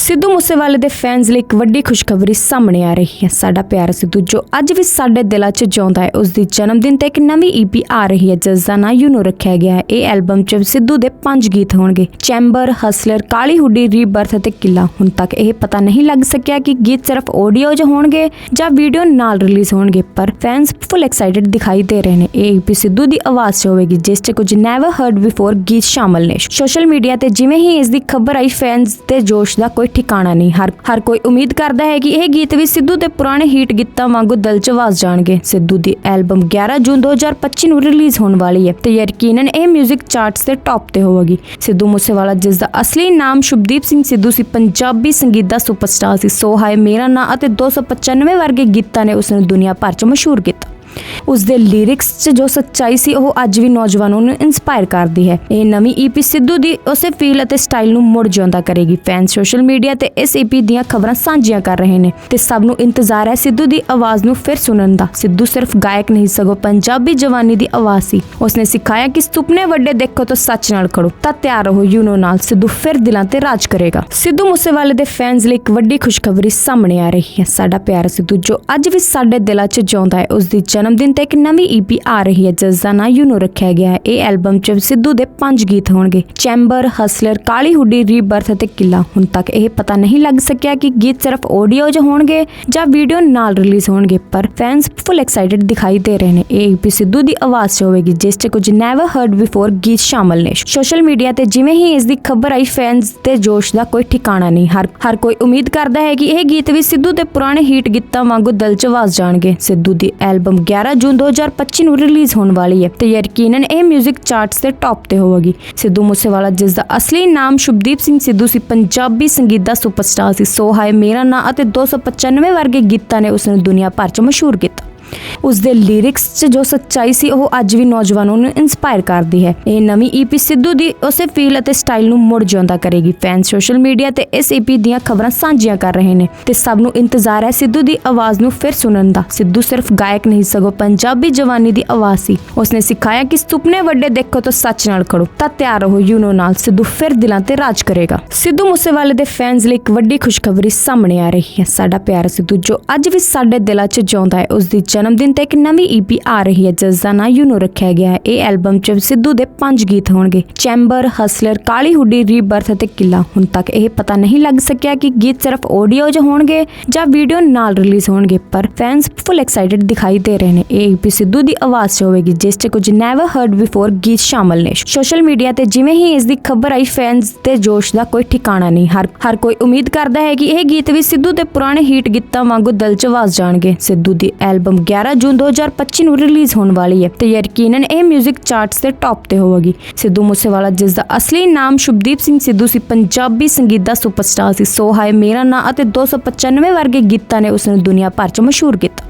ਸਿੱਧੂ ਮੂਸੇਵਾਲੇ ਦੇ ਫੈਨਸ ਲਈ ਇੱਕ ਵੱਡੀ ਖੁਸ਼ਖਬਰੀ ਸਾਹਮਣੇ ਆ ਰਹੀ ਹੈ। ਸਾਡਾ ਪਿਆਰਾ ਸਿੱਧੂ, ਜੋ ਅੱਜ ਵੀ ਸਾਡੇ ਦਿਲਾਂ 'ਚ ਜਿਉਂਦਾ ਹੈ ਉਸ ਦੀ ਜਨਮ ਦਿਨ ਤੇ ਇੱਕ ਨਵੀਂ ਈਪੀ ਆ ਰਹੀ ਹੈ। ਜਿਸ ਦਾ ਨਾਂ ਯੂਨੋ ਰੱਖਿਆ ਗਿਆ ਹੈ। ਇਹ ਐਲਬਮ 'ਚ ਸਿੱਧੂ ਦੇ ਪੰਜ ਗੀਤ ਹੋਣਗੇ। ਚੈਂਬਰ, ਹਸਲਰ ਕਾਲੀ ਹੁੱਡੀ ਰੀਬਰਥ ਅਤੇ ਕਿਲਾ। ਹੁਣ ਤੱਕ ਇਹ ਪਤਾ ਨਹੀਂ ਲੱਗ ਸਕਿਆ ਕਿ ਗੀਤ ਸਿਰਫ ਆਡੀਓ 'ਚ ਹੋਣਗੇ ਜਾਂ ਵੀਡੀਓ ਨਾਲ ਰਿਲੀਜ਼ ਹੋਣਗੇ, ਪਰ ਫੈਨਸ ਫੁੱਲ ਐਕਸਾਈਟਡ ਦਿਖਾਈ ਦੇ ਰਹੇ ਨੇ। ਇਹ ਈਪੀ ਸਿੱਧੂ ਦੀ ਆਵਾਜ਼ 'ਚ ਹੋਵੇਗੀ, ਜਿਸ 'ਚ ਕੁਝ ਨੈਵਰ ਹਰਡ ਬਿਫੋਰ ਗੀਤ ਸ਼ਾਮਲ ਨੇ। ਸੋਸ਼ਲ ਮੀਡੀਆ ਤੇ ਜਿਵੇਂ ਹੀ ਇਸ ਦੀ ਖਬਰ ਆਈ ਫੈਨਸ ਤੇ ਜੋਸ਼ ਦਾ ਕੋਈ ਠਿਕਾਣਾ ਨਹੀਂ। ਹਰ ਹਰ ਕੋਈ ਉਮੀਦ ਕਰਦਾ ਹੈ ਕਿ ਇਹ ਗੀਤ ਵੀ ਸਿੱਧੂ ਦੇ ਪੁਰਾਣੇ ਹੀਟ ਗੀਤਾਂ ਵਾਂਗੂ ਦਿਲ 'ਚ ਵਸ ਜਾਣਗੇ। ਸਿੱਧੂ ਦੀ ਐਲਬਮ 11 ਜੂਨ 2025 ਨੂੰ ਰਿਲੀਜ਼ ਹੋਣ ਵਾਲੀ ਹੈ ਤੇ ਯਕੀਨਨ ਇਹ 뮤직 ਚਾਰਟਸ ਦੇ ਟੌਪ ਤੇ ਹੋਵੇਗੀ। ਸਿੱਧੂ ਮੂਸੇਵਾਲਾ, ਜਿਸ ਦਾ ਅਸਲੀ ਨਾਮ ਸ਼ੁਭਦੀਪ ਸਿੰਘ ਸਿੱਧੂ ਸੀ, ਪੰਜਾਬੀ ਸੰਗੀਤ ਦਾ ਸੁਪਰਸਟਾਰ ਸੀ। ਸੋ ਹਾਏ, ਮੇਰਾ ਨਾਂ ਅਤੇ 295 ਵਰਗੇ ਗੀਤਾਂ ਨੇ ਉਸ ਨੂੰ ਦੁਨੀਆ ਭਰ 'ਚ ਮਸ਼ਹੂਰ ਕੀਤਾ। ਉਸ ਦੇ ਲਿਰਿਕਸ 'ਚ ਜੋ ਸੱਚਾਈ ਸੀ, ਉਹ ਅੱਜ ਵੀ ਨੌਜਵਾਨਾਂ ਨੂੰ ਇਨਸਪਾਇਰ ਕਰਦੀ ਹੈ। ਇਹ ਨਵੀਂ ਈਪੀ ਸਿੱਧੂ ਦੀ ਉਸੇ ਫੀਲ ਅਤੇ ਸਟਾਈਲ ਨੂੰ ਮੁੜ ਜਿਉਂਦਾ ਕਰੇਗੀ। ਫੈਨ ਸੋਸ਼ਲ ਮੀਡੀਆ ਤੇ ਇਸ ਈਪੀ ਦੀਆਂ ਖਬਰਾਂ ਸਾਂਝੀਆਂ ਕਰ ਰਹੇ ਨੇ। ਤੇ ਸਭ ਨੂੰ ਇੰਤਜ਼ਾਰ ਹੈ ਸਿੱਧੂ ਦੀ ਆਵਾਜ਼ ਨੂੰ ਫਿਰ ਸੁਣਨ ਦਾ। ਸਿੱਧੂ ਸਿਰਫ ਗਾਇਕ ਨਹੀਂ, ਸਗੋਂ ਪੰਜਾਬੀ ਜਵਾਨੀ ਦੀ ਆਵਾਜ਼ ਸੀ। ਉਸਨੇ ਸਿਖਾਇਆ ਕਿ ਸੁਪਨੇ ਵੱਡੇ ਦੇਖੋ ਤਾਂ ਸੱਚ ਨਾਲ ਖੜੋ। ਤਾਂ ਤਿਆਰ ਰਹੋ ਯੂਨੋ ਨਾਲ। ਸਿੱਧੂ ਫਿਰ ਦਿਲਾਂ ਤੇ ਰਾਜ ਕਰੇਗਾ। ਸਿੱਧੂ ਮੂਸੇਵਾਲੇ ਦੇ ਫੈਨਸ ਲਈ ਇੱਕ ਵੱਡੀ ਖੁਸ਼ਖਬਰੀ ਸਾਹਮਣੇ ਆ ਰਹੀ ਹੈ। ਸਾਡਾ ਪਿਆਰਾ ਸਿੱਧੂ, ਜੋ ਅੱਜ ਵੀ ਸਾਡੇ ਦਿਲਾਂ 'ਚ ਜਿਉਂਦਾ ਹੈ ਉਸ ਦੀ ਜਨਮ ਦਿਨ ਤੇ ਇੱਕ ਨਵੀਂ ਈਪੀ ਆ ਰਹੀ ਹੈ, ਜਿਸ ਦਾ ਨਾਂ ਯੂਨੋ ਰੱਖਿਆ ਗਿਆ ਹੈ। ਇਹ ਐਲਬਮ 'ਚ ਸਿੱਧੂ ਦੇ ਪੰਜ ਗੀਤ ਹੋਣਗੇ। ਚੈਂਬਰ, ਹਸਲਰ ਕਾਲੀ ਹੁੱਡੀ ਰੀਬਰਥ ਅਤੇ ਕਿਲਾ। ਹੁਣ ਤੱਕ ਇਹ ਪਤਾ ਨਹੀਂ ਲੱਗ ਸਕਿਆ ਕਿ ਗੀਤ ਸਿਰਫ ਆਡੀਓ 'ਚ ਹੋਣਗੇ ਜਾਂ ਵੀਡੀਓ ਨਾਲ ਰਿਲੀਜ਼ ਹੋਣਗੇ, ਪਰ ਫੈਨਸ ਫੁੱਲ ਐਕਸਾਈਟਡ ਦਿਖਾਈ ਦੇ ਰਹੇ ਨੇ। ਇਹ ਈਪੀ ਸਿੱਧੂ ਦੀ ਆਵਾਜ਼ 'ਚ ਹੋਵੇਗੀ, ਜਿਸ 'ਚ ਕੁਝ ਨੈਵਰ ਹਰਡ ਬਿਫੋਰ ਗੀਤ ਸ਼ਾਮਲ ਨੇ। ਸੋਸ਼ਲ ਮੀਡੀਆ ਤੇ ਜਿਵੇਂ ਹੀ ਇਸ ਦੀ ਖਬਰ ਆਈ, ਫੈਨਸ ਤੇ ਜੋਸ਼ ਦਾ ਕੋਈ ਠਿਕਾਣਾ ਨਹੀਂ। ਹਰ ਹਰ ਕੋਈ ਉਮੀਦ ਕਰਦਾ ਹੈ ਕਿ ਇਹ ਗੀਤ ਵੀ ਸਿੱਧੂ ਦੇ ਪੁਰਾਣੇ ਹੀਟ ਗੀਤਾਂ ਵਾਂਗੂ ਦਿਲ 'ਚ ਵਸ ਜਾਣਗੇ। ਸਿੱਧੂ ਦੀ ਐਲਬਮ 11 ਜੂਨ 2025 ਨੂੰ ਰਿਲੀਜ਼ ਹੋਣ ਵਾਲੀ ਹੈ ਤੇ ਯਕੀਨਨ ਇਹ 뮤직 ਚਾਰਟਸ ਦੇ ਟੌਪ ਤੇ ਹੋਵੇਗੀ। ਸਿੱਧੂ ਮੂਸੇਵਾਲਾ, ਜਿਸ ਦਾ ਅਸਲੀ ਨਾਮ ਸ਼ੁਭਦੀਪ ਸਿੰਘ ਸਿੱਧੂ ਸੀ, ਪੰਜਾਬੀ ਸੰਗੀਤ ਦਾ ਸੁਪਰਸਟਾਰ ਸੀ। ਸੋ ਹਾਏ, ਮੇਰਾ ਨਾਂ ਅਤੇ 295 ਵਰਗੇ ਗੀਤਾਂ ਨੇ ਉਸ ਨੂੰ ਦੁਨੀਆ ਭਰ 'ਚ ਮਸ਼ਹੂਰ ਕੀਤਾ। ਉਸ ਦੇ ਲਿਰਿਕਸ 'ਚ ਜੋ ਸੱਚਾਈ ਸੀ, ਉਹ ਅੱਜ ਵੀ ਨੌਜਵਾਨਾਂ ਨੂੰ ਇਨਸਪਾਇਰ ਕਰਦੀ ਹੈ। ਇਹ ਨਵੀਂ ਈਪੀ ਸਿੱਧੂ ਦੀ ਉਸੇ ਫੀਲ ਅਤੇ ਸਟਾਈਲ ਨੂੰ ਮੁੜ ਜਿਉਂਦਾ ਕਰੇਗੀ। ਫੈਨ ਸੋਸ਼ਲ ਮੀਡੀਆ ਤੇ ਇਸ ਈਪੀ ਦੀਆਂ ਖਬਰਾਂ ਸਾਂਝੀਆਂ ਕਰ ਰਹੇ ਨੇ। ਤੇ ਸਭ ਨੂੰ ਇੰਤਜ਼ਾਰ ਹੈ ਸਿੱਧੂ ਦੀ ਆਵਾਜ਼ ਨੂੰ ਫਿਰ ਸੁਣਨ ਦਾ। ਸਿੱਧੂ ਸਿਰਫ ਗਾਇਕ ਨਹੀਂ, ਸਗੋਂ ਪੰਜਾਬੀ ਜਵਾਨੀ ਦੀ ਆਵਾਜ਼ ਸੀ। ਉਸਨੇ ਸਿਖਾਇਆ ਕਿ ਸੁਪਨੇ ਵੱਡੇ ਦੇਖੋ ਤਾਂ ਸੱਚ ਨਾਲ ਖੜੋ। ਤਾਂ ਤਿਆਰ ਰਹੋ ਯੂਨੋ ਨਾਲ। ਸਿੱਧੂ ਫਿਰ ਦਿਲਾਂ ਤੇ ਰਾਜ ਕਰੇਗਾ। ਸਿੱਧੂ ਮੂਸੇਵਾਲੇ ਦੇ ਫੈਨਸ ਲਈ ਇੱਕ ਵੱਡੀ ਖੁਸ਼ਖਬਰੀ ਸਾਹਮਣੇ ਆ ਰਹੀ ਹੈ। ਸਾਡਾ ਪਿਆਰਾ ਸਿੱਧੂ, ਜੋ ਅੱਜ ਵੀ ਸਾਡੇ ਦਿਲਾਂ 'ਚ ਜਿਉਂਦਾ ਹੈ ਉਸ ਦੀ ਜਨਮ ਦਿਨ ਤੇ ਇੱਕ ਨਵੀਂ ਈਪੀ ਆ ਰਹੀ ਹੈ, ਜਿਸ ਦਾ ਨਾਂ ਯੂਨੋ ਰੱਖਿਆ ਗਿਆ ਹੈ। ਇਹ ਐਲਬਮ 'ਚ ਸਿੱਧੂ ਦੇ ਪੰਜ ਗੀਤ ਹੋਣਗੇ, ਚੈਂਬਰ, ਹਸਲਰ ਕਾਲੀ ਹੁੱਡੀ ਰੀਬਰਥ ਅਤੇ ਕਿਲਾ। ਹੁਣ ਤੱਕ ਇਹ ਪਤਾ ਨਹੀਂ ਲੱਗ ਸਕਿਆ ਕਿ ਗੀਤ ਸਿਰਫ ਆਡੀਓ 'ਚ ਹੋਣਗੇ ਜਾਂ ਵੀਡੀਓ ਨਾਲ ਰਿਲੀਜ਼ ਹੋਣਗੇ, ਪਰ ਫੈਨਸ ਫੁੱਲ ਐਕਸਾਈਟਡ ਦਿਖਾਈ ਦੇ ਰਹੇ ਨੇ। ਇਹ ਈਪੀ ਸਿੱਧੂ ਦੀ ਆਵਾਜ਼ 'ਚ ਹੋਵੇਗੀ, ਜਿਸ 'ਚ ਕੁਝ ਨੈਵਰ ਹਰਡ ਬਿਫੋਰ ਗੀਤ ਸ਼ਾਮਲ ਨੇ। ਸੋਸ਼ਲ ਮੀਡੀਆ ਤੇ ਜਿਵੇਂ ਹੀ ਇਸ ਦੀ ਖਬਰ ਆਈ, ਫੈਨਸ ਤੇ ਜੋਸ਼ ਦਾ ਕੋਈ ਠਿਕਾਣਾ ਨਹੀਂ। ਹਰ ਹਰ ਕੋਈ ਉਮੀਦ ਕਰਦਾ ਹੈ ਕਿ ਇਹ ਗੀਤ ਵੀ ਸਿੱਧੂ ਦੇ ਪੁਰਾਣੇ ਹੀਟ ਗੀਤਾਂ ਵਾਂਗੂ ਦਿਲ 'ਚ ਵਸ ਜਾਣਗੇ। ਸਿੱਧੂ ਦੀ ਐਲਬਮ 11 ਜੂਨ 2025 ਨੂੰ ਰਿਲੀਜ਼ ਹੋਣ ਵਾਲੀ ਹੈ ਤੇ ਯਕੀਨਨ ਇਹ 뮤직 ਚਾਰਟਸ ਦੇ ਟੌਪ ਤੇ ਹੋਵੇਗੀ। ਸਿੱਧੂ ਮੂਸੇਵਾਲਾ, ਜਿਸ ਦਾ ਅਸਲੀ ਨਾਮ ਸ਼ੁਭਦੀਪ ਸਿੰਘ ਸਿੱਧੂ ਸੀ, ਪੰਜਾਬੀ ਸੰਗੀਤ ਦਾ ਸੁਪਰਸਟਾਰ ਸੀ। ਸੋ ਹਾਏ, ਮੇਰਾ ਨਾਂ ਅਤੇ 295 ਵਰਗੇ ਗੀਤਾਂ ਨੇ ਉਸ ਨੂੰ ਦੁਨੀਆ ਭਰ 'ਚ ਮਸ਼ਹੂਰ ਕੀਤਾ।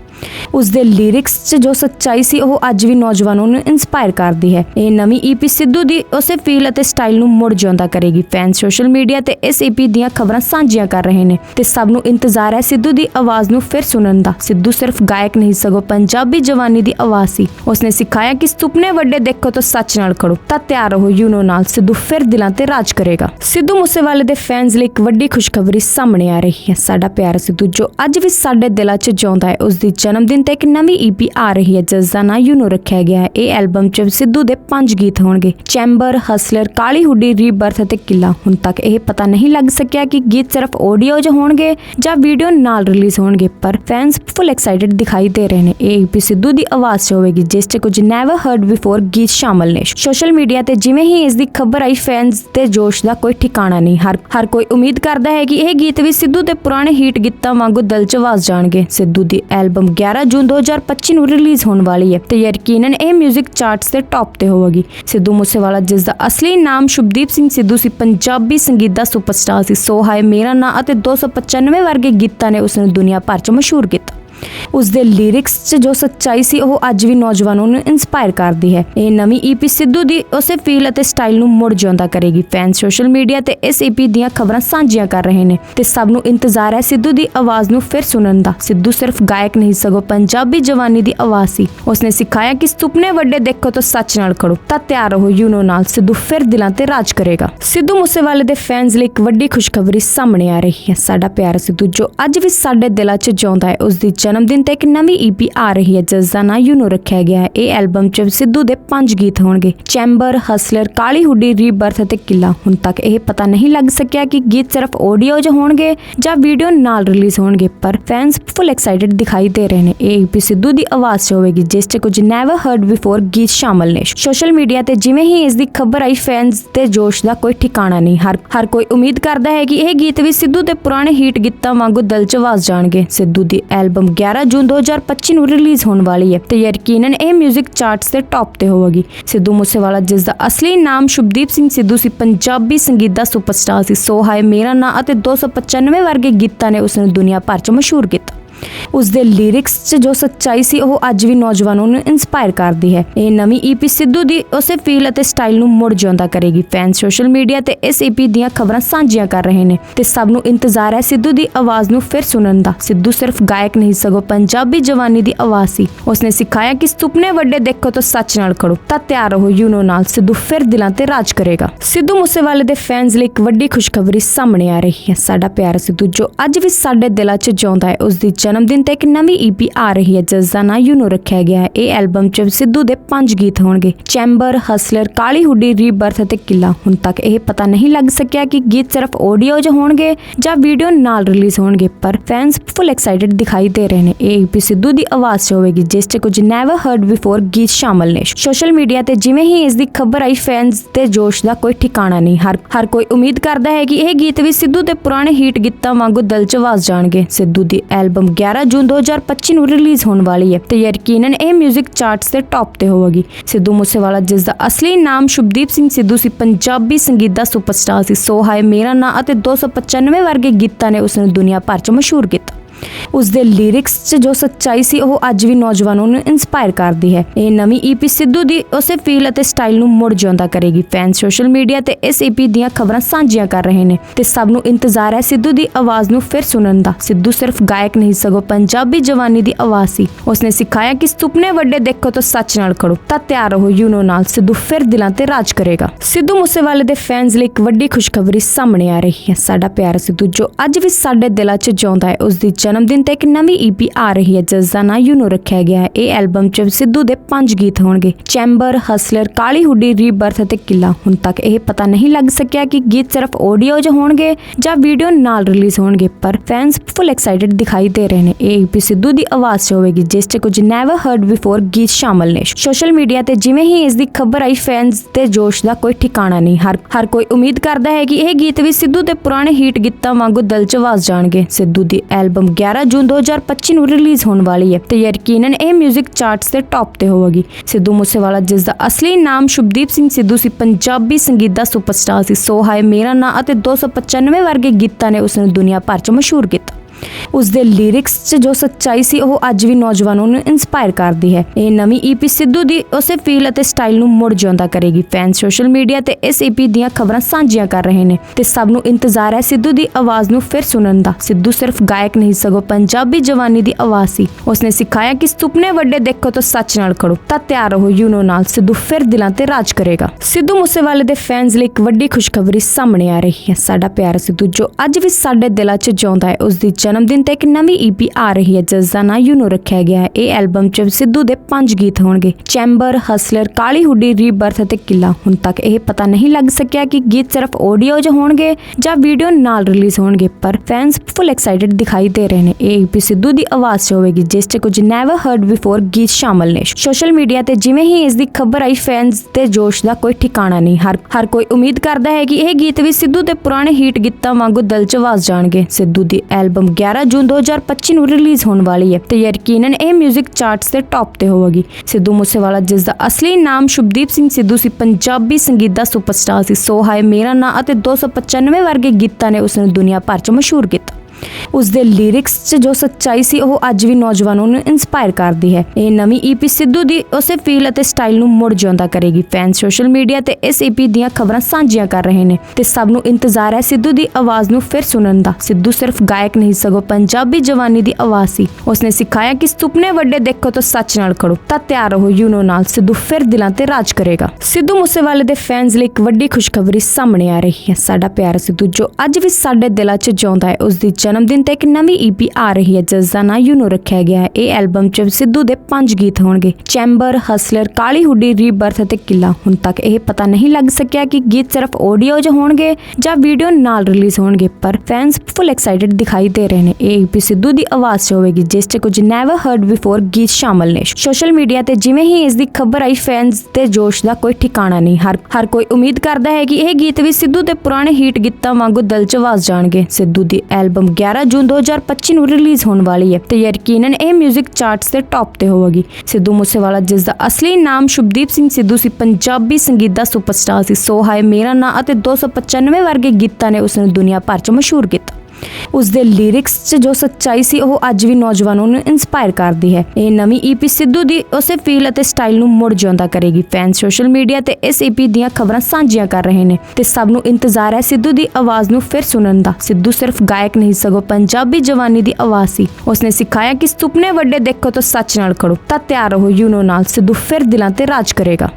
ਉਸ ਦੇ ਲਿਰਿਕਸ 'ਚ ਜੋ ਸੱਚਾਈ ਸੀ, ਉਹ ਅੱਜ ਵੀ ਨੌਜਵਾਨਾਂ ਨੂੰ ਇਨਸਪਾਇਰ ਕਰਦੀ ਹੈ। ਇਹ ਨਵੀਂ ਈਪੀ ਸਿੱਧੂ ਦੀ ਉਸੇ ਫੀਲ ਅਤੇ ਸਟਾਈਲ ਨੂੰ ਮੁੜ ਜਿਉਂਦਾ ਕਰੇਗੀ। ਫੈਨ ਸੋਸ਼ਲ ਮੀਡੀਆ ਤੇ ਇਸ ਈਪੀ ਦੀਆਂ ਖਬਰਾਂ ਸਾਂਝੀਆਂ ਕਰ ਰਹੇ ਨੇ। ਤੇ ਸਭ ਨੂੰ ਇੰਤਜ਼ਾਰ ਹੈ ਸਿੱਧੂ ਦੀ ਆਵਾਜ਼ ਨੂੰ ਫਿਰ ਸੁਣਨ ਦਾ। ਸਿੱਧੂ ਸਿਰਫ ਗਾਇਕ ਨਹੀਂ, ਸਗੋਂ ਪੰਜਾਬੀ ਜਵਾਨੀ ਦੀ ਆਵਾਜ਼ ਸੀ। ਉਸਨੇ ਸਿਖਾਇਆ ਕਿ ਸੁਪਨੇ ਵੱਡੇ ਦੇਖੋ ਤਾਂ ਸੱਚ ਨਾਲ ਖੜੋ। ਤਾਂ ਤਿਆਰ ਰਹੋ ਯੂਨੋ ਨਾਲ। ਸਿੱਧੂ ਫਿਰ ਦਿਲਾਂ ਤੇ ਰਾਜ ਕਰੇਗਾ। ਸਿੱਧੂ ਮੂਸੇਵਾਲੇ ਦੇ ਫੈਨਸ ਲਈ ਇੱਕ ਵੱਡੀ ਖੁਸ਼ਖਬਰੀ ਸਾਹਮਣੇ ਆ ਰਹੀ ਹੈ। ਸਾਡਾ ਪਿਆਰਾ ਸਿੱਧੂ, ਜੋ ਅੱਜ ਵੀ ਸਾਡੇ ਦਿਲਾਂ 'ਚ ਜਿਉਂਦਾ ਹੈ ਉਸ ਦੀ ਜਨਮ ਦਿਨ ਤੇ ਇੱਕ ਨਵੀਂ ਈਪੀ ਆ ਰਹੀ ਹੈ, ਜਿਸ ਦਾ ਨਾਂ ਯੂਨੋ ਰੱਖਿਆ ਗਿਆ ਹੈ। ਇਹ ਐਲਬਮ 'ਚ ਸਿੱਧੂ ਦੇ ਪੰਜ ਗੀਤ ਹੋਣਗੇ। ਚੈਂਬਰ, ਹਸਲਰ ਕਾਲੀ ਹੁੱਡੀ ਰੀਬਰਥ ਅਤੇ ਕਿਲਾ। ਹੁਣ ਤੱਕ ਇਹ ਪਤਾ ਨਹੀਂ ਲੱਗ ਸਕਿਆ ਕਿ ਗੀਤ ਸਿਰਫ ਆਡੀਓ 'ਚ ਹੋਣਗੇ ਜਾਂ ਵੀਡੀਓ ਨਾਲ ਰਿਲੀਜ਼ ਹੋਣਗੇ, ਪਰ ਫੈਨਸ ਫੁੱਲ ਐਕਸਾਈਟਡ ਦਿਖਾਈ ਦੇ ਰਹੇ ਨੇ। ਇਹ ਈਪੀ ਸਿੱਧੂ ਦੀ ਆਵਾਜ਼ 'ਚ ਹੋਵੇਗੀ, ਜਿਸ 'ਚ ਕੁਝ ਨੈਵਰ ਹਰਡ ਬਿਫੋਰ ਗੀਤ ਸ਼ਾਮਲ ਨੇ। ਸੋਸ਼ਲ ਮੀਡੀਆ ਤੇ ਜਿਵੇਂ ਹੀ ਇਸ ਦੀ ਖਬਰ ਆਈ, ਫੈਨਸ ਤੇ ਜੋਸ਼ ਦਾ ਕੋਈ ਠਿਕਾਣਾ ਨਹੀਂ। ਹਰ ਹਰ ਕੋਈ ਉਮੀਦ ਕਰਦਾ ਹੈ ਕਿ ਇਹ ਗੀਤ ਵੀ ਸਿੱਧੂ ਦੇ ਪੁਰਾਣੇ ਹੀਟ ਗੀਤਾਂ ਵਾਂਗੂ ਦਿਲ 'ਚ ਵਸ ਜਾਣਗੇ। ਸਿੱਧੂ ਦੀ ਐਲਬਮ 11 ਜੂਨ 2025 ਨੂੰ ਰਿਲੀਜ਼ ਹੋਣ ਵਾਲੀ ਹੈ ਤੇ ਯਕੀਨਨ ਇਹ 뮤직 ਚਾਰਟਸ ਦੇ ਟੌਪ ਤੇ ਹੋਵੇਗੀ। ਸਿੱਧੂ ਮੂਸੇਵਾਲਾ, ਜਿਸ ਦਾ ਅਸਲੀ ਨਾਮ ਸ਼ੁਭਦੀਪ ਸਿੰਘ ਸਿੱਧੂ ਸੀ, ਪੰਜਾਬੀ ਸੰਗੀਤ ਦਾ ਸੁਪਰਸਟਾਰ ਸੀ। ਸੋ ਹਾਏ, ਮੇਰਾ ਨਾਂ ਅਤੇ 295 ਵਰਗੇ ਗੀਤਾਂ ਨੇ ਉਸ ਨੂੰ ਦੁਨੀਆ ਭਰ 'ਚ ਮਸ਼ਹੂਰ ਕੀਤਾ। ਉਸ ਦੇ ਲਿਰਿਕਸ 'ਚ ਜੋ ਸੱਚਾਈ ਸੀ, ਉਹ ਅੱਜ ਵੀ ਨੌਜਵਾਨਾਂ ਨੂੰ ਇਨਸਪਾਇਰ ਕਰਦੀ ਹੈ। ਇਹ ਨਵੀਂ ਈਪੀ ਸਿੱਧੂ ਦੀ ਉਸੇ ਫੀਲ ਅਤੇ ਸਟਾਈਲ ਨੂੰ ਮੁੜ ਜਿਉਂਦਾ ਕਰੇਗੀ। ਫੈਨ ਸੋਸ਼ਲ ਮੀਡੀਆ ਤੇ ਇਸ ਈਪੀ ਦੀਆਂ ਖਬਰਾਂ ਸਾਂਝੀਆਂ ਕਰ ਰਹੇ ਨੇ। ਤੇ ਸਭ ਨੂੰ ਇੰਤਜ਼ਾਰ ਹੈ ਸਿੱਧੂ ਦੀ ਆਵਾਜ਼ ਨੂੰ ਫਿਰ ਸੁਣਨ ਦਾ। ਸਿੱਧੂ ਸਿਰਫ ਗਾਇਕ ਨਹੀਂ, ਸਗੋਂ ਪੰਜਾਬੀ ਜਵਾਨੀ ਦੀ ਆਵਾਜ਼ ਸੀ। ਉਸਨੇ ਸਿਖਾਇਆ ਕਿ ਸੁਪਨੇ ਵੱਡੇ ਦੇਖੋ ਤਾਂ ਸੱਚ ਨਾਲ ਖੜੋ। ਤਾਂ ਤਿਆਰ ਰਹੋ ਯੂਨੋ ਨਾਲ। ਸਿੱਧੂ ਫਿਰ ਦਿਲਾਂ ਤੇ ਰਾਜ ਕਰੇਗਾ। ਸਿੱਧੂ ਮੂਸੇਵਾਲੇ ਦੇ ਫੈਨਸ ਲਈ ਇੱਕ ਵੱਡੀ ਖੁਸ਼ਖਬਰੀ ਸਾਹਮਣੇ ਆ ਰਹੀ ਹੈ। ਸਾਡਾ ਪਿਆਰਾ ਸਿੱਧੂ, ਜੋ ਅੱਜ ਵੀ ਸਾਡੇ ਦਿਲਾਂ 'ਚ ਜਿਉਂਦਾ ਹੈ ਉਸ ਦੀ ਜਨਮ ਦਿਨ ਤੇ ਇੱਕ ਨਵੀਂ ਈਪੀ ਆ ਰਹੀ ਹੈ, ਜਿਸ ਦਾ ਨਾਂ ਯੂਨੋ ਰੱਖਿਆ ਗਿਆ ਹੈ। ਇਹ ਐਲਬਮ 'ਚ ਸਿੱਧੂ ਦੇ ਪੰਜ ਗੀਤ ਹੋਣਗੇ, ਚੈਂਬਰ, ਹਸਲਰ ਕਾਲੀ ਹੁੱਡੀ ਰੀਬਰਥ ਅਤੇ ਕਿਲਾ। ਹੁਣ ਤੱਕ ਇਹ ਪਤਾ ਨਹੀਂ ਲੱਗ ਸਕਿਆ ਕਿ ਗੀਤ ਸਿਰਫ ਆਡੀਓ 'ਚ ਹੋਣਗੇ ਜਾਂ ਵੀਡੀਓ ਨਾਲ ਰਿਲੀਜ਼ ਹੋਣਗੇ, ਪਰ ਫੈਨਸ ਫੁੱਲ ਐਕਸਾਈਟਡ ਦਿਖਾਈ ਦੇ ਰਹੇ ਨੇ। ਇਹ ਈਪੀ ਸਿੱਧੂ ਦੀ ਆਵਾਜ਼ 'ਚ ਹੋਵੇਗੀ, ਜਿਸ 'ਚ ਕੁਝ ਨੈਵਰ ਹਰਡ ਬਿਫੋਰ ਗੀਤ ਸ਼ਾਮਲ ਨੇ। ਸੋਸ਼ਲ ਮੀਡੀਆ ਤੇ ਜਿਵੇਂ ਹੀ ਇਸ ਦੀ ਖਬਰ ਆਈ, ਫੈਨਸ ਤੇ ਜੋਸ਼ ਦਾ ਕੋਈ ਠਿਕਾਣਾ ਨਹੀਂ। ਹਰ ਹਰ ਕੋਈ ਉਮੀਦ ਕਰਦਾ ਹੈ ਕਿ ਇਹ ਗੀਤ ਵੀ ਸਿੱਧੂ ਦੇ ਪੁਰਾਣੇ ਹੀਟ ਗੀਤਾਂ ਵਾਂਗੂ ਦਿਲ 'ਚ ਵਸ ਜਾਣਗੇ। ਸਿੱਧੂ ਦੀ ਐਲਬਮ 11 ਜੂਨ 2025 ਨੂੰ ਰਿਲੀਜ਼ ਹੋਣ ਵਾਲੀ ਹੈ ਤੇ ਯਕੀਨਨ ਇਹ 뮤직 ਚਾਰਟਸ ਦੇ ਟੌਪ ਤੇ ਹੋਵੇਗੀ। ਸਿੱਧੂ ਮੂਸੇਵਾਲਾ, ਜਿਸ ਦਾ ਅਸਲੀ ਨਾਮ ਸ਼ੁਭਦੀਪ ਸਿੰਘ ਸਿੱਧੂ ਸੀ, ਪੰਜਾਬੀ ਸੰਗੀਤ ਦਾ ਸੁਪਰਸਟਾਰ ਸੀ। ਸੋ ਹਾਏ, ਮੇਰਾ ਨਾਂ ਅਤੇ 295 ਵਰਗੇ ਗੀਤਾਂ ਨੇ ਉਸ ਨੂੰ ਦੁਨੀਆ ਭਰ 'ਚ ਮਸ਼ਹੂਰ ਕੀਤਾ। ਉਸ ਦੇ ਲਿਰਿਕਸ 'ਚ ਜੋ ਸੱਚਾਈ ਸੀ, ਉਹ ਅੱਜ ਵੀ ਨੌਜਵਾਨਾਂ ਨੂੰ ਇਨਸਪਾਇਰ ਕਰਦੀ ਹੈ। ਇਹ ਨਵੀਂ ਈਪੀ ਸਿੱਧੂ ਦੀ ਉਸੇ ਫੀਲ ਅਤੇ ਸਟਾਈਲ ਨੂੰ ਮੁੜ ਜਿਉਂਦਾ ਕਰੇਗੀ। ਫੈਨ ਸੋਸ਼ਲ ਮੀਡੀਆ ਤੇ ਇਸ ਈਪੀ ਦੀਆਂ ਖਬਰਾਂ ਸਾਂਝੀਆਂ ਕਰ ਰਹੇ ਨੇ। ਤੇ ਸਭ ਨੂੰ ਇੰਤਜ਼ਾਰ ਹੈ ਸਿੱਧੂ ਦੀ ਆਵਾਜ਼ ਨੂੰ ਫਿਰ ਸੁਣਨ ਦਾ। ਸਿੱਧੂ ਸਿਰਫ ਗਾਇਕ ਨਹੀਂ, ਸਗੋਂ ਪੰਜਾਬੀ ਜਵਾਨੀ ਦੀ ਆਵਾਜ਼ ਸੀ। ਉਸਨੇ ਸਿਖਾਇਆ ਕਿ ਸੁਪਨੇ ਵੱਡੇ ਦੇਖੋ ਤਾਂ ਸੱਚ ਨਾਲ ਖੜੋ। ਤਾਂ ਤਿਆਰ ਰਹੋ ਯੂਨੋ ਨਾਲ। ਸਿੱਧੂ ਫਿਰ ਦਿਲਾਂ ਤੇ ਰਾਜ ਕਰੇਗਾ। ਸਿੱਧੂ ਮੂਸੇਵਾਲੇ ਦੇ ਫੈਨਸ ਲਈ ਇੱਕ ਵੱਡੀ ਖੁਸ਼ਖਬਰੀ ਸਾਹਮਣੇ ਆ ਰਹੀ ਹੈ। ਸਾਡਾ ਪਿਆਰਾ ਸਿੱਧੂ, ਜੋ ਅੱਜ ਵੀ ਸਾਡੇ ਦਿਲਾਂ 'ਚ ਜਿਉਂਦਾ ਹੈ ਉਸ ਦੀ ਜਨਮ ਦਿਨ ਤੇ ਇੱਕ ਨਵੀਂ ਈਪੀ ਆ ਰਹੀ ਹੈ, ਜਿਸ ਦਾ ਨਾਂ ਯੂਨੋ ਰੱਖਿਆ ਗਿਆ ਹੈ। ਇਹ ਐਲਬਮ 'ਚ ਸਿੱਧੂ ਦੇ ਪੰਜ ਗੀਤ ਹੋਣਗੇ, ਚੈਂਬਰ, ਹਸਲਰ ਕਾਲੀ ਹੁੱਡੀ ਰੀਬਰਥ ਅਤੇ ਕਿਲਾ। ਹੁਣ ਤੱਕ ਇਹ ਪਤਾ ਨਹੀਂ ਲੱਗ ਸਕਿਆ ਕਿ ਗੀਤ ਸਿਰਫ ਆਡੀਓ 'ਚ ਹੋਣਗੇ ਜਾਂ ਵੀਡੀਓ ਨਾਲ ਰਿਲੀਜ਼ ਹੋਣਗੇ, ਪਰ ਫੈਨਸ ਫੁੱਲ ਐਕਸਾਈਟਡ ਦਿਖਾਈ ਦੇ ਰਹੇ ਨੇ। ਇਹ ਈਪੀ ਸਿੱਧੂ ਦੀ ਆਵਾਜ਼ 'ਚ ਹੋਵੇਗੀ, ਜਿਸ 'ਚ ਕੁਝ ਨੈਵਰ ਹਰਡ ਬਿਫੋਰ ਗੀਤ ਸ਼ਾਮਲ ਨੇ। ਸੋਸ਼ਲ ਮੀਡੀਆ ਤੇ ਜਿਵੇਂ ਹੀ ਇਸ ਦੀ ਖਬਰ ਆਈ, ਫੈਨਸ ਤੇ ਜੋਸ਼ ਦਾ ਕੋਈ ਠਿਕਾਣਾ ਨਹੀਂ। ਹਰ ਹਰ ਕੋਈ ਉਮੀਦ ਕਰਦਾ ਹੈ ਕਿ ਇਹ ਗੀਤ ਵੀ ਸਿੱਧੂ ਦੇ ਪੁਰਾਣੇ ਹੀਟ ਗੀਤਾਂ ਵਾਂਗੂ ਦਿਲ 'ਚ ਵਸ ਜਾਣਗੇ। ਸਿੱਧੂ ਦੀ ਐਲਬਮ 11 ਜੂਨ 2025 ਨੂੰ ਰਿਲੀਜ਼ ਹੋਣ ਵਾਲੀ ਹੈ ਤੇ ਯਕੀਨਨ ਇਹ 뮤직 ਚਾਰਟਸ ਦੇ ਟੌਪ ਤੇ ਹੋਵੇਗੀ। ਸਿੱਧੂ ਮੂਸੇਵਾਲਾ, ਜਿਸ ਦਾ ਅਸਲੀ ਨਾਮ ਸ਼ੁਭਦੀਪ ਸਿੰਘ ਸਿੱਧੂ ਸੀ, ਪੰਜਾਬੀ ਸੰਗੀਤ ਦਾ ਸੁਪਰਸਟਾਰ ਸੀ। ਸੋ ਹਾਏ, ਮੇਰਾ ਨਾਂ ਅਤੇ 295 ਵਰਗੇ ਗੀਤਾਂ ਨੇ ਉਸ ਨੂੰ ਦੁਨੀਆ ਭਰ 'ਚ ਮਸ਼ਹੂਰ ਕੀਤਾ। ਉਸ ਦੇ ਲਿਰਿਕਸ 'ਚ ਜੋ ਸੱਚਾਈ ਸੀ, ਉਹ ਅੱਜ ਵੀ ਨੌਜਵਾਨਾਂ ਨੂੰ ਇਨਸਪਾਇਰ ਕਰਦੀ ਹੈ। ਇਹ ਨਵੀਂ ਈਪੀ ਸਿੱਧੂ ਦੀ ਉਸੇ ਫੀਲ ਅਤੇ ਸਟਾਈਲ ਨੂੰ ਮੁੜ ਜਿਉਂਦਾ ਕਰੇਗੀ। ਫੈਨ ਸੋਸ਼ਲ ਮੀਡੀਆ ਤੇ ਇਸ ਈਪੀ ਦੀਆਂ ਖਬਰਾਂ ਸਾਂਝੀਆਂ ਕਰ ਰਹੇ ਨੇ। ਤੇ ਸਭ ਨੂੰ ਇੰਤਜ਼ਾਰ ਹੈ ਸਿੱਧੂ ਦੀ ਆਵਾਜ਼ ਨੂੰ ਫਿਰ ਸੁਣਨ ਦਾ। ਸਿੱਧੂ ਸਿਰਫ ਗਾਇਕ ਨਹੀਂ, ਸਗੋਂ ਪੰਜਾਬੀ ਜਵਾਨੀ ਦੀ ਆਵਾਜ਼ ਸੀ। ਉਸਨੇ ਸਿਖਾਇਆ ਕਿ ਸੁਪਨੇ ਵੱਡੇ ਦੇਖੋ ਤਾਂ ਸੱਚ ਨਾਲ ਖੜੋ। ਤਾਂ ਤਿਆਰ ਰਹੋ ਯੂਨੋ ਨਾਲ। ਸਿੱਧੂ ਫਿਰ ਦਿਲਾਂ ਤੇ ਰਾਜ ਕਰੇਗਾ। ਸਿੱਧੂ ਮੂਸੇਵਾਲੇ ਦੇ ਫੈਨਸ ਲਈ ਇੱਕ ਵੱਡੀ ਖੁਸ਼ਖਬਰੀ ਸਾਹਮਣੇ ਆ ਰਹੀ ਹੈ। ਸਾਡਾ ਪਿਆਰਾ ਸਿੱਧੂ, ਜੋ ਅੱਜ ਵੀ ਸਾਡੇ ਦਿਲਾਂ 'ਚ ਜਿਉਂਦਾ ਹੈ ਉਸ ਦੀ ਜਨਮ ਦਿਨ ਤੇ ਇੱਕ ਨਵੀਂ ਈਪੀ ਆ ਰਹੀ ਹੈ, ਜਿਸ ਦਾ ਨਾਂ ਯੂਨੋ ਰੱਖਿਆ ਗਿਆ ਹੈ। ਇਹ ਐਲਬਮ 'ਚ ਸਿੱਧੂ ਦੇ ਪੰਜ ਗੀਤ ਹੋਣਗੇ, ਚੈਂਬਰ, ਹਸਲਰ ਕਾਲੀ ਹੁੱਡੀ ਰੀਬਰਥ ਅਤੇ ਕਿਲਾ। ਹੁਣ ਤੱਕ ਇਹ ਪਤਾ ਨਹੀਂ ਲੱਗ ਸਕਿਆ ਕਿ ਗੀਤ ਸਿਰਫ ਆਡੀਓ 'ਚ ਹੋਣਗੇ ਜਾਂ ਵੀਡੀਓ ਨਾਲ ਰਿਲੀਜ਼ ਹੋਣਗੇ, ਪਰ ਫੈਨਸ ਫੁੱਲ ਐਕਸਾਈਟਡ ਦਿਖਾਈ ਦੇ ਰਹੇ ਨੇ। ਇਹ ਈਪੀ ਸਿੱਧੂ ਦੀ ਆਵਾਜ਼ 'ਚ ਹੋਵੇਗੀ, ਜਿਸ 'ਚ ਕੁਝ ਨੈਵਰ ਹਰਡ ਬਿਫੋਰ ਗੀਤ ਸ਼ਾਮਲ ਨੇ। ਸੋਸ਼ਲ ਮੀਡੀਆ ਤੇ ਜਿਵੇਂ ਹੀ ਇਸ ਦੀ ਖਬਰ ਆਈ, ਫੈਨਸ ਤੇ ਜੋਸ਼ ਦਾ ਕੋਈ ਠਿਕਾਣਾ ਨਹੀਂ। ਹਰ ਹਰ ਕੋਈ ਉਮੀਦ ਕਰਦਾ ਹੈ ਕਿ ਇਹ ਗੀਤ ਵੀ ਸਿੱਧੂ ਦੇ ਪੁਰਾਣੇ ਹੀਟ ਗੀਤਾਂ ਵਾਂਗੂ ਦਿਲ 'ਚ ਵਸ ਜਾਣਗੇ। ਸਿੱਧੂ ਦੀ ਐਲਬਮ 11 ਜੂਨ 2025 ਨੂੰ ਰਿਲੀਜ਼ ਹੋਣ ਵਾਲੀ ਹੈ ਤੇ ਯਕੀਨਨ ਇਹ 뮤직 ਚਾਰਟਸ ਦੇ ਟੌਪ ਤੇ ਹੋਵੇਗੀ। ਸਿੱਧੂ ਮੂਸੇਵਾਲਾ, ਜਿਸ ਦਾ ਅਸਲੀ ਨਾਮ ਸ਼ੁਭਦੀਪ ਸਿੰਘ ਸਿੱਧੂ ਸੀ, ਪੰਜਾਬੀ ਸੰਗੀਤ ਦਾ ਸੁਪਰਸਟਾਰ ਸੀ। ਸੋ ਹਾਏ, ਮੇਰਾ ਨਾਂ ਅਤੇ 295 ਵਰਗੇ ਗੀਤਾਂ ਨੇ ਉਸ ਨੂੰ ਦੁਨੀਆ ਭਰ 'ਚ ਮਸ਼ਹੂਰ ਕੀਤਾ। ਉਸ ਦੇ ਲਿਰਿਕਸ 'ਚ ਜੋ ਸੱਚਾਈ ਸੀ, ਉਹ ਅੱਜ ਵੀ ਨੌਜਵਾਨਾਂ ਨੂੰ ਇਨਸਪਾਇਰ ਕਰਦੀ ਹੈ। ਇਹ ਨਵੀਂ ਈਪੀ ਸਿੱਧੂ ਦੀ ਉਸੇ ਫੀਲ ਅਤੇ ਸਟਾਈਲ ਨੂੰ ਮੁੜ ਜਿਉਂਦਾ ਕਰੇਗੀ। ਫੈਨ ਸੋਸ਼ਲ ਮੀਡੀਆ ਤੇ ਇਸ ਈਪੀ ਦੀਆਂ ਖਬਰਾਂ ਸਾਂਝੀਆਂ ਕਰ ਰਹੇ ਨੇ। ਤੇ ਸਭ ਨੂੰ ਇੰਤਜ਼ਾਰ ਹੈ ਸਿੱਧੂ ਦੀ ਆਵਾਜ਼ ਨੂੰ ਫਿਰ ਸੁਣਨ ਦਾ। ਸਿੱਧੂ ਸਿਰਫ ਗਾਇਕ ਨਹੀਂ, ਸਗੋਂ ਪੰਜਾਬੀ ਜਵਾਨੀ ਦੀ ਆਵਾਜ਼ ਸੀ। ਉਸਨੇ ਸਿਖਾਇਆ ਕਿ ਸੁਪਨੇ ਵੱਡੇ ਦੇਖੋ ਤਾਂ ਸੱਚ ਨਾਲ ਖੜੋ। ਤਾਂ ਤਿਆਰ ਰਹੋ ਯੂਨੋ ਨਾਲ। ਸਿੱਧੂ ਫਿਰ ਦਿਲਾਂ ਤੇ ਰਾਜ ਕਰੇਗਾ। ਸਿੱਧੂ ਮੂਸੇਵਾਲੇ ਦੇ ਫੈਨਸ ਲਈ ਇੱਕ ਵੱਡੀ ਖੁਸ਼ਖਬਰੀ ਸਾਹਮਣੇ ਆ ਰਹੀ ਹੈ। ਸਾਡਾ ਪਿਆਰਾ ਸਿੱਧੂ, ਜੋ ਅੱਜ ਵੀ ਸਾਡੇ ਦਿਲਾਂ 'ਚ ਜਿਉਂਦਾ ਹੈ ਉਸ ਦੀ ਜਨਮ ਦਿਨ ਤੇ ਇੱਕ ਨਵੀਂ ਈਪੀ ਆ ਰਹੀ ਹੈ, ਜਿਸ ਦਾ ਨਾਂ ਯੂਨੋ ਰੱਖਿਆ ਗਿਆ ਹੈ। ਇਹ ਐਲਬਮ 'ਚ ਸਿੱਧੂ ਦੇ ਪੰਜ ਗੀਤ ਹੋਣਗੇ, ਚੈਂਬਰ, ਹਸਲਰ ਕਾਲੀ ਹੁੱਡੀ ਰੀਬਰਥ ਅਤੇ ਕਿਲਾ। ਹੁਣ ਤੱਕ ਇਹ ਪਤਾ ਨਹੀਂ ਲੱਗ ਸਕਿਆ ਕਿ ਗੀਤ ਸਿਰਫ ਆਡੀਓ 'ਚ ਹੋਣਗੇ ਜਾਂ ਵੀਡੀਓ ਨਾਲ ਰਿਲੀਜ਼ ਹੋਣਗੇ, ਪਰ ਫੈਨਸ ਫੁੱਲ ਐਕਸਾਈਟਡ ਦਿਖਾਈ ਦੇ ਰਹੇ ਨੇ। ਇਹ ਈਪੀ ਸਿੱਧੂ ਦੀ ਆਵਾਜ਼ 'ਚ ਹੋਵੇਗੀ, ਜਿਸ 'ਚ ਕੁਝ ਨੈਵਰ ਹਰਡ ਬਿਫੋਰ ਗੀਤ ਸ਼ਾਮਲ ਨੇ। ਸੋਸ਼ਲ ਮੀਡੀਆ ਤੇ ਜਿਵੇਂ ਹੀ ਇਸ ਦੀ ਖਬਰ ਆਈ, ਫੈਨਸ ਤੇ ਜੋਸ਼ ਦਾ ਕੋਈ ਠਿਕਾਣਾ ਨਹੀਂ। ਹਰ ਹਰ ਕੋਈ ਉਮੀਦ ਕਰਦਾ ਹੈ ਕਿ ਇਹ ਗੀਤ ਵੀ ਸਿੱਧੂ ਦੇ ਪੁਰਾਣੇ ਹੀਟ ਗੀਤਾਂ ਵਾਂਗੂ ਦਿਲ 'ਚ ਵਸ ਜਾਣਗੇ। ਸਿੱਧੂ ਦੀ ਐਲਬਮ 11 ਜੂਨ 2025 ਨੂੰ ਰਿਲੀਜ਼ ਹੋਣ ਵਾਲੀ ਹੈ ਤੇ ਯਕੀਨਨ ਇਹ 뮤직 ਚਾਰਟਸ ਦੇ ਟੌਪ ਤੇ ਹੋਵੇਗੀ। ਸਿੱਧੂ ਮੂਸੇਵਾਲਾ, ਜਿਸ ਦਾ ਅਸਲੀ ਨਾਮ ਸ਼ੁਭਦੀਪ ਸਿੰਘ ਸਿੱਧੂ ਸੀ, ਪੰਜਾਬੀ ਸੰਗੀਤ ਦਾ ਸੁਪਰਸਟਾਰ ਸੀ। ਸੋ ਹਾਏ, ਮੇਰਾ ਨਾਂ ਅਤੇ 295 ਵਰਗੇ ਗੀਤਾਂ ਨੇ ਉਸ ਨੂੰ ਦੁਨੀਆ ਭਰ 'ਚ ਮਸ਼ਹੂਰ ਕੀਤਾ। ਉਸ ਦੇ ਲਿਰਿਕਸ 'ਚ ਜੋ ਸੱਚਾਈ ਸੀ, ਉਹ ਅੱਜ ਵੀ ਨੌਜਵਾਨਾਂ ਨੂੰ ਇਨਸਪਾਇਰ ਕਰਦੀ ਹੈ। ਇਹ ਨਵੀਂ ਈਪੀ ਸਿੱਧੂ ਦੀ ਉਸੇ ਫੀਲ ਅਤੇ ਸਟਾਈਲ ਨੂੰ ਮੁੜ ਜਿਉਂਦਾ ਕਰੇਗੀ। ਫੈਨ ਸੋਸ਼ਲ ਮੀਡੀਆ ਤੇ ਇਸ ਈਪੀ ਦੀਆਂ ਖਬਰਾਂ ਸਾਂਝੀਆਂ ਕਰ ਰਹੇ ਨੇ। ਤੇ ਸਭ ਨੂੰ ਇੰਤਜ਼ਾਰ ਹੈ ਸਿੱਧੂ ਦੀ ਆਵਾਜ਼ ਨੂੰ ਫਿਰ ਸੁਣਨ ਦਾ। ਸਿੱਧੂ ਸਿਰਫ ਗਾਇਕ ਨਹੀਂ, ਸਗੋਂ ਪੰਜਾਬੀ ਜਵਾਨੀ ਦੀ ਆਵਾਜ਼ ਸੀ। ਉਸਨੇ ਸਿਖਾਇਆ ਕਿ ਸੁਪਨੇ ਵੱਡੇ ਦੇਖੋ ਤਾਂ ਸੱਚ ਨਾਲ ਖੜੋ। ਤਾਂ ਤਿਆਰ ਰਹੋ ਯੂਨੋ ਨਾਲ। ਸਿੱਧੂ ਫਿਰ ਦਿਲਾਂ ਤੇ ਰਾਜ ਕਰੇਗਾ। ਸਿੱਧੂ ਮੂਸੇਵਾਲੇ ਦੇ ਫੈਨਸ ਲਈ ਇੱਕ ਵੱਡੀ ਖੁਸ਼ਖਬਰੀ ਸਾਹਮਣੇ ਆ ਰਹੀ ਹੈ। ਸਾਡਾ ਪਿਆਰਾ ਸਿੱਧੂ, ਜੋ ਅੱਜ ਵੀ ਸਾਡੇ ਦਿਲਾਂ 'ਚ ਜਿਉਂਦਾ ਹੈ ਉਸ ਦੀ ਜਨਮ ਦਿਨ ਤੇ ਇੱਕ ਨਵੀਂ ਈਪੀ ਆ ਰਹੀ ਹੈ, ਜਿਸ ਦਾ ਨਾਂ ਯੂਨੋ ਰੱਖਿਆ ਗਿਆ ਹੈ। ਇਹ ਐਲਬਮ 'ਚ ਸਿੱਧੂ ਦੇ ਪੰਜ ਗੀਤ ਹੋਣਗੇ। ਚੈਂਬਰ, ਹਸਲਰ ਕਾਲੀ ਹੁੱਡੀ ਰੀਬਰਥ ਅਤੇ ਕਿਲਾ। ਹੁਣ ਤੱਕ ਇਹ ਪਤਾ ਨਹੀਂ ਲੱਗ ਸਕਿਆ ਕਿ ਗੀਤ ਸਿਰਫ ਆਡੀਓ 'ਚ ਹੋਣਗੇ ਜਾਂ ਵੀਡੀਓ ਨਾਲ ਰਿਲੀਜ਼ ਹੋਣਗੇ, ਪਰ ਫੈਨਸ ਫੁੱਲ ਐਕਸਾਈਟਡ ਦਿਖਾਈ ਦੇ ਰਹੇ ਨੇ। ਇਹ ਈਪੀ ਸਿੱਧੂ ਦੀ ਆਵਾਜ਼ 'ਚ ਹੋਵੇਗੀ, ਜਿਸ 'ਚ ਕੁਝ ਨੈਵਰ ਹਰਡ ਬਿਫੋਰ ਗੀਤ ਸ਼ਾਮਲ ਨੇ। ਸੋਸ਼ਲ ਮੀਡੀਆ ਤੇ ਜਿਵੇਂ ਹੀ ਇਸ ਦੀ ਖਬਰ ਆਈ, ਫੈਨਸ ਦੇ ਜੋਸ਼ ਦਾ ਕੋਈ ਠਿਕਾਣਾ ਨਹੀਂ। ਹਰ ਹਰ ਕੋਈ ਉਮੀਦ ਕਰਦਾ ਹੈ ਕਿ ਇਹ ਗੀਤ ਵੀ ਸਿੱਧੂ ਦੇ ਪੁਰਾਣੇ ਹੀਟ ਗੀਤਾਂ ਵਾਂਗੂ ਦਿਲ 'ਚ ਵਸ ਜਾਣਗੇ। ਸਿੱਧੂ ਦੀ ਐਲਬਮ 11 ਜੂਨ 2025 ਨੂੰ ਰਿਲੀਜ਼ ਹੋਣ ਵਾਲੀ ਹੈ ਤੇ ਯਕੀਨਨ ਇਹ 뮤직 ਚਾਰਟਸ ਦੇ ਟੌਪ ਤੇ ਹੋਵੇਗੀ। ਸਿੱਧੂ ਮੂਸੇਵਾਲਾ, ਜਿਸ ਦਾ ਅਸਲੀ ਨਾਮ ਸ਼ੁਭਦੀਪ ਸਿੰਘ ਸਿੱਧੂ ਸੀ, ਪੰਜਾਬੀ ਸੰਗੀਤ ਦਾ ਸੁਪਰਸਟਾਰ ਸੀ। ਸੋ ਹਾਏ, ਮੇਰਾ ਨਾਂ ਅਤੇ 295 ਵਰਗੇ ਗੀਤਾਂ ਨੇ ਉਸ ਨੂੰ ਦੁਨੀਆ ਭਰ 'ਚ ਮਸ਼ਹੂਰ ਕੀਤਾ। ਉਸ ਦੇ ਲਿਰਿਕਸ 'ਚ ਜੋ ਸੱਚਾਈ ਸੀ, ਉਹ ਅੱਜ ਵੀ ਨੌਜਵਾਨਾਂ ਨੂੰ ਇਨਸਪਾਇਰ ਕਰਦੀ ਹੈ। ਇਹ ਨਵੀਂ ਈਪੀ ਸਿੱਧੂ ਦੀ ਉਸੇ ਫੀਲ ਅਤੇ ਸਟਾਈਲ ਨੂੰ ਮੁੜ ਜਿਉਂਦਾ ਕਰੇਗੀ। ਫੈਨ ਸੋਸ਼ਲ ਮੀਡੀਆ ਤੇ ਇਸ ਈਪੀ ਦੀਆਂ ਖਬਰਾਂ ਸਾਂਝੀਆਂ ਕਰ ਰਹੇ ਨੇ। ਤੇ ਸਭ ਨੂੰ ਇੰਤਜ਼ਾਰ ਹੈ ਸਿੱਧੂ ਦੀ ਆਵਾਜ਼ ਨੂੰ ਫਿਰ ਸੁਣਨ ਦਾ। ਸਿੱਧੂ ਸਿਰਫ ਗਾਇਕ ਨਹੀਂ, ਸਗੋਂ ਪੰਜਾਬੀ ਜਵਾਨੀ ਦੀ ਆਵਾਜ਼ ਸੀ। ਉਸਨੇ ਸਿਖਾਇਆ ਕਿ ਸੁਪਨੇ ਵੱਡੇ ਦੇਖੋ ਤਾਂ ਸੱਚ ਨਾਲ ਖੜੋ। ਤਾਂ ਤਿਆਰ ਰਹੋ ਯੂਨੋ ਨਾਲ। ਸਿੱਧੂ ਫਿਰ ਦਿਲਾਂ ਤੇ ਰਾਜ ਕਰੇਗਾ।